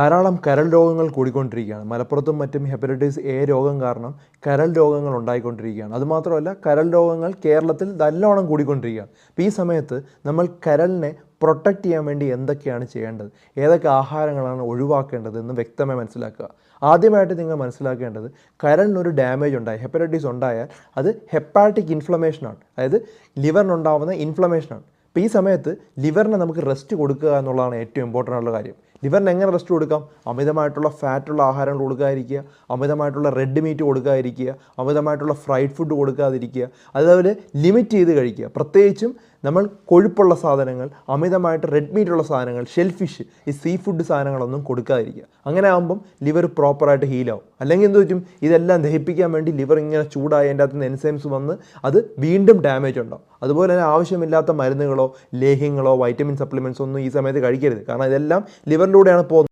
ധാരാളം കരൾ രോഗങ്ങൾ കൂടിക്കൊണ്ടിരിക്കുകയാണ്. മലപ്പുറത്തും മറ്റും ഹെപ്പറ്റൈറ്റിസ് എ രോഗം കാരണം കരൾ രോഗങ്ങൾ ഉണ്ടായിക്കൊണ്ടിരിക്കുകയാണ്. അതുമാത്രമല്ല കരൾ രോഗങ്ങൾ കേരളത്തിൽ നല്ലോണം കൂടിക്കൊണ്ടിരിക്കുകയാണ്. അപ്പോൾ ഈ സമയത്ത് നമ്മൾ കരളിനെ പ്രൊട്ടക്റ്റ് ചെയ്യാൻ വേണ്ടി എന്തൊക്കെയാണ് ചെയ്യേണ്ടത്? ഏതൊക്കെ ആഹാരങ്ങളാണ് ഒഴിവാക്കേണ്ടത് എന്ന് വ്യക്തമായി മനസ്സിലാക്കുക. ആദ്യമായിട്ട് നിങ്ങൾ മനസ്സിലാക്കേണ്ടത് കരളിനൊരു ഡാമേജ് ഉണ്ടായി. ഹെപ്പറ്റൈറ്റിസ് ഉണ്ടായാൽ അത് ഹെപ്പാറ്റിക് ഇൻഫ്ലമേഷനാണ് അതായത് ലിവറിനുണ്ടാവുന്ന ഇൻഫ്ലമേഷനാണ് അപ്പോൾ ഈ സമയത്ത് ലിവറിന് നമുക്ക് റെസ്റ്റ് കൊടുക്കുക എന്നുള്ളതാണ് ഏറ്റവും ഇമ്പോർട്ടന്റ് ആയിട്ടുള്ള കാര്യം. ലിവറിന് എങ്ങനെ റെസ്റ്റ് കൊടുക്കാം? അമിതമായിട്ടുള്ള ഫാറ്റുള്ള ആഹാരങ്ങൾ കൊടുക്കാതിരിക്കുക അമിതമായിട്ടുള്ള റെഡ് മീറ്റ് കൊടുക്കാതിരിക്കുക അമിതമായിട്ടുള്ള ഫ്രൈഡ് ഫുഡ് കൊടുക്കാതിരിക്കുക അതേപോലെ ലിമിറ്റ് ചെയ്ത് കഴിക്കുക. പ്രത്യേകിച്ചും നമ്മൾ കൊഴുപ്പുള്ള സാധനങ്ങൾ അമിതമായിട്ട് റെഡ് മീറ്റുള്ള സാധനങ്ങൾ ഷെൽഫിഷ് ഈ സീ ഫുഡ് സാധനങ്ങളൊന്നും കൊടുക്കാതിരിക്കുക. അങ്ങനെ ആകുമ്പം ലിവർ പ്രോപ്പറായിട്ട് ഹീലാവും അല്ലെങ്കിൽ എന്ത് പറ്റും? ഇതെല്ലാം ദഹിപ്പിക്കാൻ വേണ്ടി ലിവർ ഇങ്ങനെ ചൂടായി അതിന്റെ അകത്ത് നിന്ന് എൻസൈംസ് വന്ന് അത് വീണ്ടും ഡാമേജ് ഉണ്ടാവും. അതുപോലെ തന്നെ ആവശ്യമില്ലാത്ത മരുന്നുകളോ ലേഹ്യങ്ങളോ വൈറ്റമിൻ സപ്ലിമെന്റ്സ് ഒന്നും ഈ സമയത്ത് കഴിക്കരുത്. കാരണം ഇതെല്ലാം ലിവറിലൂടെയാണ് പോകുന്നത്.